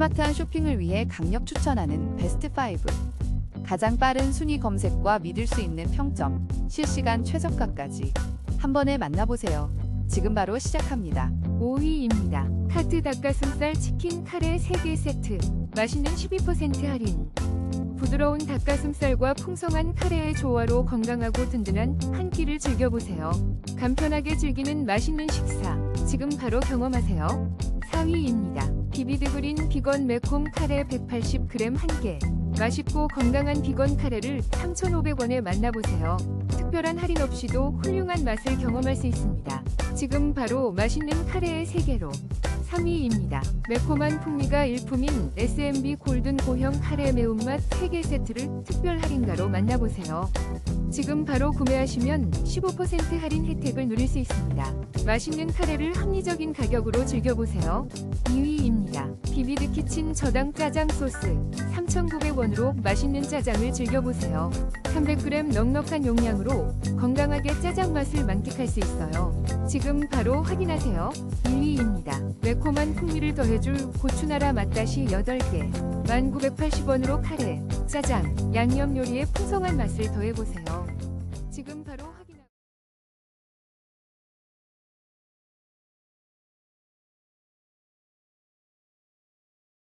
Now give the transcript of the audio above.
스마트한 쇼핑을 위해 강력 추천하는 베스트 5. 가장 빠른 순위 검색과 믿을 수 있는 평점, 실시간 최저가까지 한 번에 만나보세요. 지금 바로 시작합니다. 5위입니다. 카트 닭가슴살 치킨 카레 3개 세트. 맛있는 12% 할인. 부드러운 닭가슴살과 풍성한 카레의 조화로 건강하고 든든한 한 끼를 즐겨보세요. 간편하게 즐기는 맛있는 식사. 지금 바로 경험하세요. 4위입니다. 비비드 그린 비건 매콤 카레 180g 1개. 맛있고 건강한 비건 카레를 3,500원에 만나보세요. 특별한 할인 없이도 훌륭한 맛을 경험할 수 있습니다. 지금 바로 맛있는 카레의 세계로 3위입니다. 매콤한 풍미가 일품인 SMB 골든 고형 카레 매운맛 3개 세트를 특별 할인가로 만나보세요. 지금 바로 구매하시면 15% 할인 혜택을 누릴 수 있습니다. 맛있는 카레를 합리적인 가격으로 즐겨보세요. 2위입니다. 키친 저당 짜장 소스 3,900원으로 맛있는 짜장을 즐겨보세요. 300g 넉넉한 용량으로 건강하게 짜장 맛을 만끽할 수 있어요. 지금 바로 확인하세요. 1위입니다. 매콤한 풍미를 더해줄 고추나라 맛다시 8개 1980원으로 카레, 짜장, 양념 요리의 풍성한 맛을 더해보세요.